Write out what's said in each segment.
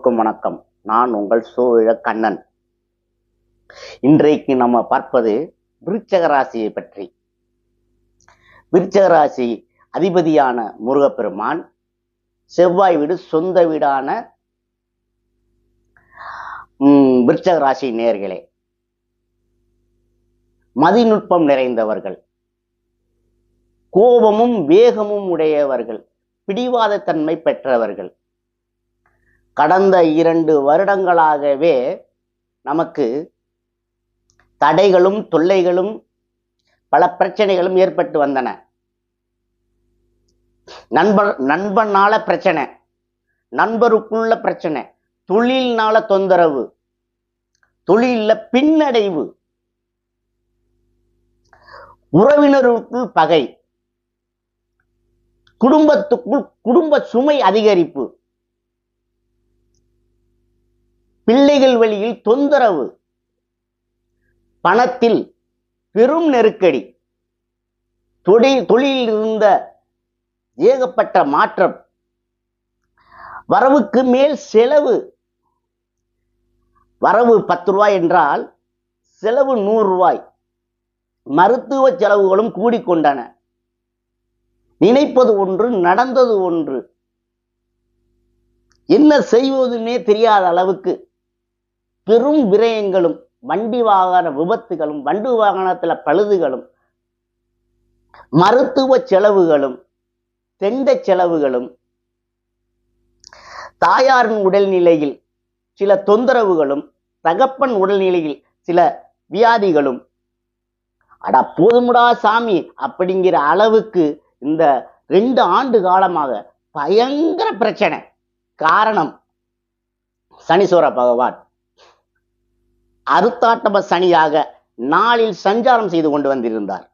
எல்லோருக்கும் வணக்கம். நான் உங்கள் சோழ கண்ணன். இன்றைக்கு நம்ம பார்ப்பது விருச்சக ராசியை பற்றி. விருச்சக ராசி அதிபதியான முருகப்பெருமான் செவ்வாய் வீடு சொந்த வீடான ம், விருச்சக ராசி நேர்களே. மதிநுட்பம் நிறைந்தவர்கள். கோபமும் வேகமும் உடையவர்கள். பிடிவாத தன்மை பெற்றவர்கள். கடந்த இரண்டு வருடங்களாகவே நமக்கு தடைகளும் தொல்லைகளும் பல பிரச்சனைகளும் ஏற்பட்டு வந்தன. நண்பர் நண்பனால பிரச்சனை நண்பருக்குள்ள பிரச்சனை தொழில்னால தொந்தரவு தொழில்ல பின்னடைவு உறவினருக்குள் பகை குடும்பத்துக்குள் குடும்ப சுமை அதிகரிப்பு பிள்ளைகள் வழியில் தொந்தரவு. பணத்தில் பெரும் நெருக்கடி. தொழில் தொழிலில் இருந்த ஏகப்பட்ட மாற்றம். வரவுக்கு மேல் செலவு. வரவு பத்து ரூபாய் என்றால் செலவு நூறு ரூபாய். மருத்துவ செலவுகளும் கூடிக்கொண்டன. நினைப்பது ஒன்று நடந்தது ஒன்று. என்ன செய்வதுன்னே தெரியாத அளவுக்கு பெரும் விரயங்களும் வண்டி வாகன விபத்துகளும் வண்டி வாகனத்துல பழுதுகளும் மருத்துவ செலவுகளும் தெண்ட செலவுகளும் தாயாரின் உடல்நிலையில் சில தொந்தரவுகளும் தகப்பன் உடல்நிலையில் சில வியாதிகளும். அடா போதுமுடா சாமி அப்படிங்கிற அளவுக்கு இந்த ரெண்டு ஆண்டு காலமாக பயங்கர பிரச்சனை. காரணம் சனீஸ்வர பகவான். அருத்தாட்டம சனியாக நாளில் சஞ்சாரம் செய்து கொண்டு வந்திருந்தார்.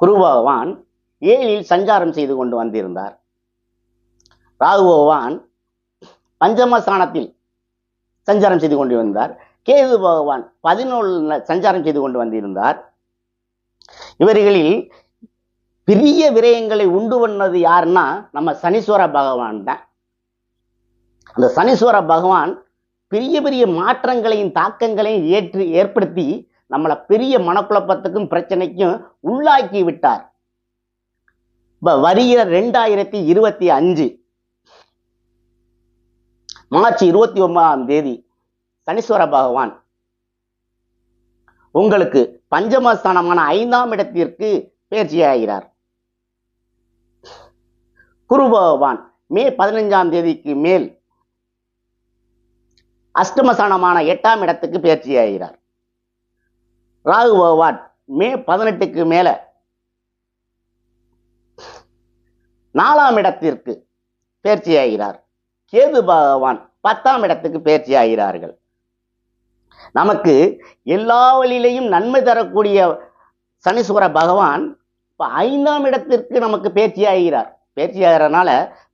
குரு பகவான் ஏழில் சஞ்சாரம் செய்து கொண்டு வந்திருந்தார். ராகு பகவான் பஞ்சமஸ்தானத்தில் சஞ்சாரம் செய்து கொண்டு வந்தார். கேது பகவான் பதினொன்று சஞ்சாரம் செய்து கொண்டு வந்திருந்தார். இவர்களில் பெரிய விரயங்களை உண்டு பண்ணது யாருன்னா நம்ம சனீஸ்வர பகவான் தான். அந்த சனீஸ்வர பகவான் பெரிய பெரிய மாற்றங்களையும் தாக்கங்களையும் ஏற்றி ஏற்படுத்தி நம்மளை பெரிய மனக்குழப்பத்துக்கும் பிரச்சனைக்கும் உள்ளாக்கி விட்டார். இப்போ வருகிற ரெண்டாயிரத்தி இருபத்தி அஞ்சு மார்ச் இருபத்தி ஒன்பதாம் தேதி சனீஸ்வர பகவான் உங்களுக்கு பஞ்சமஸ்தானமான ஐந்தாம் இடத்திற்கு பயிற்சியாகிறார் குரு பகவான் மே பதினைஞ்சாம் தேதிக்கு மேல் அஷ்டமசானமான எட்டாம் இடத்துக்கு பயிற்சியாகிறார் ராகு பகவான் மே பதினெட்டுக்கு மேல நாலாம் இடத்திற்கு பயிற்சியாகிறார் கேது பகவான் பத்தாம் இடத்துக்கு பயிற்சி ஆகிறார்கள் நமக்கு எல்லா வழியிலையும் நன்மை தரக்கூடிய சனீஸ்வர பகவான் இப்ப ஐந்தாம் இடத்திற்கு நமக்கு பேச்சியாகிறார் பேச்சியாகிறனால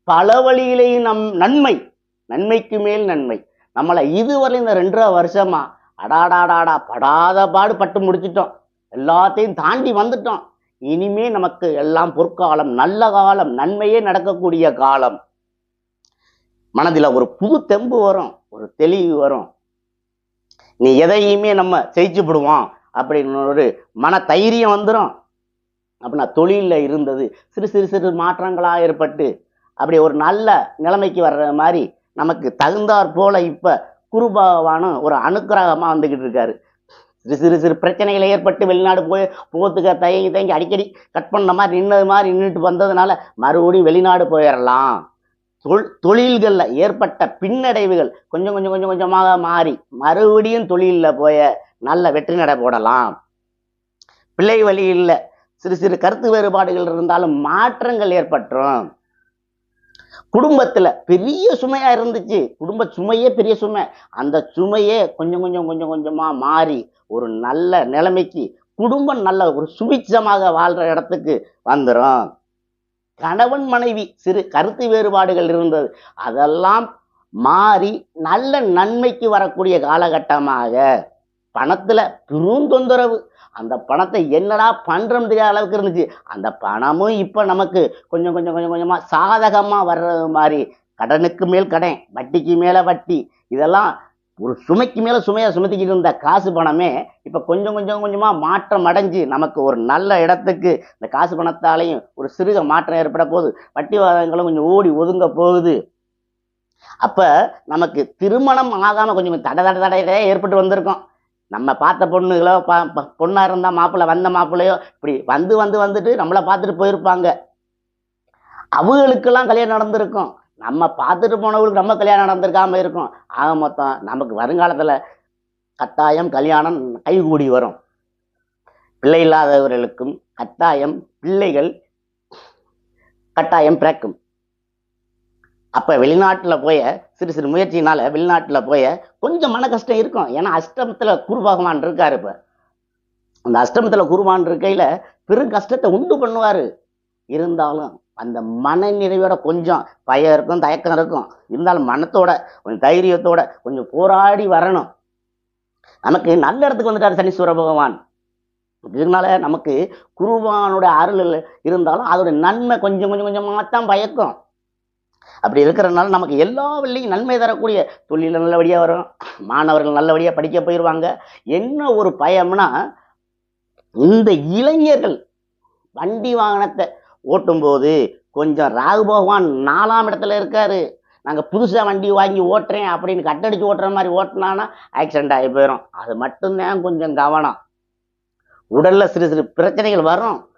பல வழியிலையும் நம் நன்மை நன்மைக்கு மேல் நன்மை நம்மளை இதுவரை இந்த ரெண்டரை வருஷமா அடாடாடாடா படாத பாடு பட்டு முடிச்சிட்டோம். எல்லாத்தையும் தாண்டி வந்துட்டோம். இனிமே நமக்கு எல்லாம் பொற்காலம் நல்ல காலம் நன்மையே நடக்கக்கூடிய காலம். மனதில் ஒரு புது தெம்பு வரும் ஒரு தெளிவு வரும். நீ எதையுமே நம்ம ஜெயிச்சுப்படுவோம் அப்படின்னு ஒரு மன தைரியம் வந்துடும் அப்படின்னா தொழிலில் இருந்தது சிறு சிறு சிறு மாற்றங்களாக ஏற்பட்டு அப்படி ஒரு நல்ல நிலைமைக்கு வர்ற மாதிரி நமக்கு தகுந்தாற் போல இப்போ குரு பகவானும் ஒரு அனுக்கிரகமாக வந்துக்கிட்டு இருக்காரு. சிறு சிறு சிறு பிரச்சனைகள் ஏற்பட்டு வெளிநாடு போய் போகிறதுக்கு தயங்கி தயங்கி அடிக்கடி கட் பண்ண மாதிரி நின்னது மாதிரி நின்றுட்டு வந்ததுனால மறுபடியும் வெளிநாடு போயிடலாம் தொல் தொழில்களில் ஏற்பட்ட பின்னடைவுகள் கொஞ்சம் கொஞ்சம் கொஞ்சம் கொஞ்சமாக மாறி மறுபடியும் தொழிலில் போய நல்ல வெற்றி நடை போடலாம். பிள்ளை வழியில் சிறு சிறு கருத்து வேறுபாடுகள் இருந்தாலும் மாற்றங்கள் ஏற்பட்டுரும். குடும்பத்தில் பெரிய சுமையாக இருந்துச்சு. குடும்ப சுமையே பெரிய சுமை. அந்த சுமையே கொஞ்சம் கொஞ்சம் கொஞ்சம் கொஞ்சமாக மாறி ஒரு நல்ல நிலைமைக்கு குடும்பம் நல்ல ஒரு சுபிச்சமாக வாழ்கிற இடத்துக்கு வந்துடும் கணவன் மனைவி சிறு கருத்து வேறுபாடுகள் இருந்தது. அதெல்லாம் மாறி நல்ல நன்மைக்கு வரக்கூடிய காலகட்டமாக பணத்தில் பெரும் தொந்தரவு. அந்த பணத்தை என்னடா பண்றோம் தெரியாத அளவுக்கு இருந்துச்சு. அந்த பணமும் இப்ப நமக்கு கொஞ்சம் கொஞ்சம் கொஞ்சம் கொஞ்சமா சாதகமா வர்றது மாதிரி கடனுக்கு மேல் கடன் வட்டிக்கு மேல வட்டி இதெல்லாம் ஒரு சுமைக்கு மேல சுமையா சுமத்திக்கிட்டு இருந்த காசு பணமே இப்ப கொஞ்சம் கொஞ்சம் கொஞ்சமா மாற்றம் அடைஞ்சு நமக்கு ஒரு நல்ல இடத்துக்கு இந்த காசு பணத்தாலையும் ஒரு சிறுக மாற்றம் ஏற்பட போகுது. வட்டி வாதங்களும் கொஞ்சம் ஓடி ஒதுங்க போகுது. அப்போ நமக்கு திருமணம் ஆகாமல் கொஞ்சம் தட தட தடையே ஏற்பட்டு வந்திருக்கோம். நம்ம பார்த்த பொண்ணுகளோ பா- ப- பொண்ணா மாப்பிள்ளை வந்த மாப்பிள்ளையோ இப்படி வந்து வந்து வந்துட்டு நம்மளை பார்த்துட்டு போயிருப்பாங்க. அவங்களுக்கெல்லாம் கல்யாணம் நடந்திருக்கும். நம்ம பார்த்துட்டு போனவங்களுக்கு நம்ம கல்யாணம் நடந்திருக்காம இருக்கும். ஆக மொத்தம் நமக்கு வருங்காலத்தில் கட்டாயம் கல்யாணம் கைகூடி வரும். பிள்ளை இல்லாதவர்களுக்கும் கட்டாயம் பிள்ளைகள் கட்டாயம் பிறக்கும். அப்ப வெளிநாட்டுல போய சிறு சிறு முயற்சியினால வெளிநாட்டுல போய கொஞ்சம் மன கஷ்டம் இருக்கும். ஏன்னா அஷ்டமத்துல குரு பகவான் இருக்காரு இப்ப. அந்த அஷ்டமத்துல குருவான் இருக்கையில பெரும் கஷ்டத்தை உண்டு பண்ணுவாரு. இருந்தாலும் அந்த மன நிறைவோட கொஞ்சம் பயம் இருக்கும் தயக்கம் இருக்கும். இருந்தாலும் மனத்தோட கொஞ்சம் தைரியத்தோட கொஞ்சம் போராடி வரணும். நமக்கு நல்ல இடத்துக்கு வந்துட்டார் சனீஸ்வர பகவான். இதனால நமக்கு குருவானோட அருள் இருந்தாலும் அதோட நன்மை கொஞ்சம் கொஞ்சம் கொஞ்சமாக தான் பயக்கும். அப்படி இருக்கிறதுனால நமக்கு எல்லா வழியும் நன்மை தரக்கூடிய தொழில் நல்லபடியாக வரும். மாணவர்கள் நல்லபடியாக படிக்க போயிடுவாங்க என்ன ஒரு பயம்னா இந்த இளைஞர்கள் வண்டி வாகனத்தை ஓட்டும்போது கொஞ்சம் ராகு பகவான் நாலாம் இடத்துல இருக்காரு. நாங்கள் புதுசாக வண்டி வாங்கி ஓட்டுறேன் அப்படின்னு கட்டடிச்சு ஓட்டுற மாதிரி ஓட்டினான்னா ஆக்சிடென்ட் ஆகி போயிடும் அது மட்டும்தான் கொஞ்சம் கவனம். உடலில் சிறு சிறு பிரச்சனைகள் வரும்.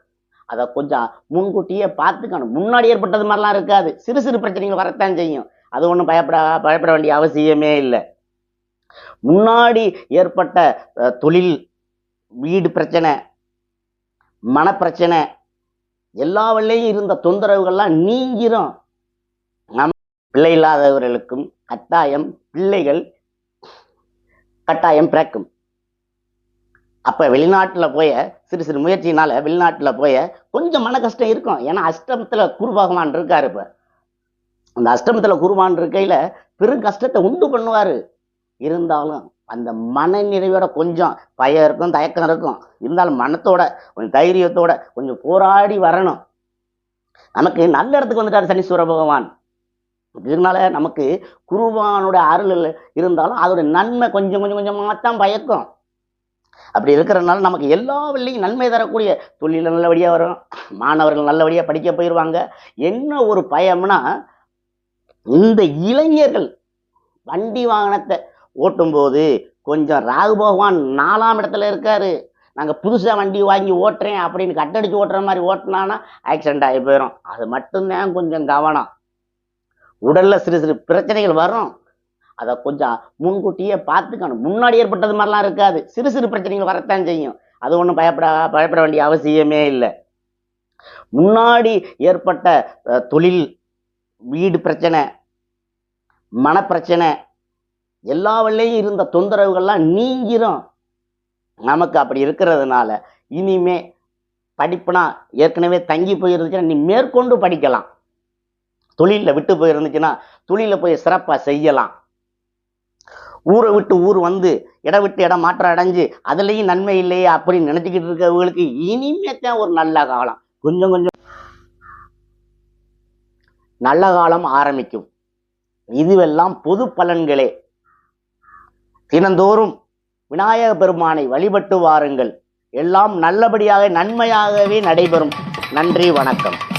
அதை கொஞ்சம் முன்கூட்டியே பார்த்துக்கணும். முன்னாடி ஏற்பட்டது மாதிரிலாம் இருக்காது. சிறு சிறு பிரச்சனைகள் வரத்தான் செய்யும். அது ஒன்றும் பயப்பட பயப்பட வேண்டிய அவசியமே இல்லை. முன்னாடி ஏற்பட்ட தொழில் வீடு பிரச்சனை மனப்பிரச்சனை எல்லா வழியும் இருந்த தொந்தரவுகள்லாம் நீங்கிரும். நம் பிள்ளை இல்லாதவர்களுக்கும் கட்டாயம் பிள்ளைகள் கட்டாயம் பிறக்கும். அப்போ வெளிநாட்டில் போய சிறு சிறு முயற்சியினால வெளிநாட்டில் போய கொஞ்சம் மன கஷ்டம் இருக்கும். ஏன்னா அஷ்டமத்தில் குரு பகவான் இப்போ. அந்த அஷ்டமத்தில் குருவான் இருக்கையில் பெரும் கஷ்டத்தை உண்டு பண்ணுவார். இருந்தாலும் அந்த மன நிறைவோட கொஞ்சம் பயம் இருக்கும் தயக்கம் இருக்கும். இருந்தாலும் மனத்தோட கொஞ்சம் தைரியத்தோட கொஞ்சம் போராடி வரணும். நமக்கு நல்ல இடத்துக்கு வந்துட்டார் சனீஸ்வர பகவான். இதனால நமக்கு குருவானோட அருள் இருந்தாலும் அதோட நன்மை கொஞ்சம் கொஞ்சம் கொஞ்சமாக தான் பயக்கும். அப்படி இருக்கிறதுனால நமக்கு எல்லா வழியும் நன்மை தரக்கூடிய தொழில் நல்லபடியாக வரும். மாணவர்கள் நல்லபடியாக படிக்க போயிடுவாங்க என்ன ஒரு பயம்னா இந்த இளைஞர்கள் வண்டி வாகனத்தை ஓட்டும்போது கொஞ்சம் ராகு பகவான் நாலாம் இடத்துல இருக்காரு. நாங்கள் புதுசாக வண்டி வாங்கி ஓட்டுறேன் அப்படின்னு கட்டடிச்சு ஓட்டுற மாதிரி ஓட்டினான்னா ஆக்சிடென்ட் ஆகி போயிடும் அது மட்டும்தான் கொஞ்சம் கவனம். உடலில் சிறு சிறு பிரச்சனைகள் வரும். அதை கொஞ்சம் முன்கூட்டியே பார்த்துக்கணும். முன்னாடி ஏற்பட்டது மாதிரிலாம் இருக்காது. சிறு சிறு பிரச்சனைகள் வரத்தான் செய்யும். அது ஒன்றும் பயப்பட பயப்பட வேண்டிய அவசியமே இல்லை. முன்னாடி ஏற்பட்ட தொழில் வீடு பிரச்சனை மனப்பிரச்சனை எல்லா வழியும் இருந்த தொந்தரவுகள்லாம் நீங்கிரும். நமக்கு அப்படி இருக்கிறதுனால இனிமே படிப்புனா ஏற்கனவே தங்கி போயிருந்துச்சுன்னா நீ மேற்கொண்டு படிக்கலாம். தொழிலில் விட்டு போயிருந்துச்சுன்னா தொழிலில் போய் சிறப்பாக செய்யலாம். ஊரை விட்டு ஊர் வந்து இடம் விட்டு இடம் மாற்றம் அடைஞ்சு அதுலேயும் நன்மை இல்லையே அப்படின்னு நினச்சிக்கிட்டு இருக்கவங்களுக்கு இனிமே தான் ஒரு நல்ல காலம். கொஞ்சம் கொஞ்சம். நல்ல காலம் ஆரம்பிக்கும். இதுவெல்லாம் பொது பலன்களே. தினந்தோறும் விநாயக பெருமானை வழிபட்டு வாருங்கள். எல்லாம் நல்லபடியாக நன்மையாகவே நடைபெறும். நன்றி வணக்கம்.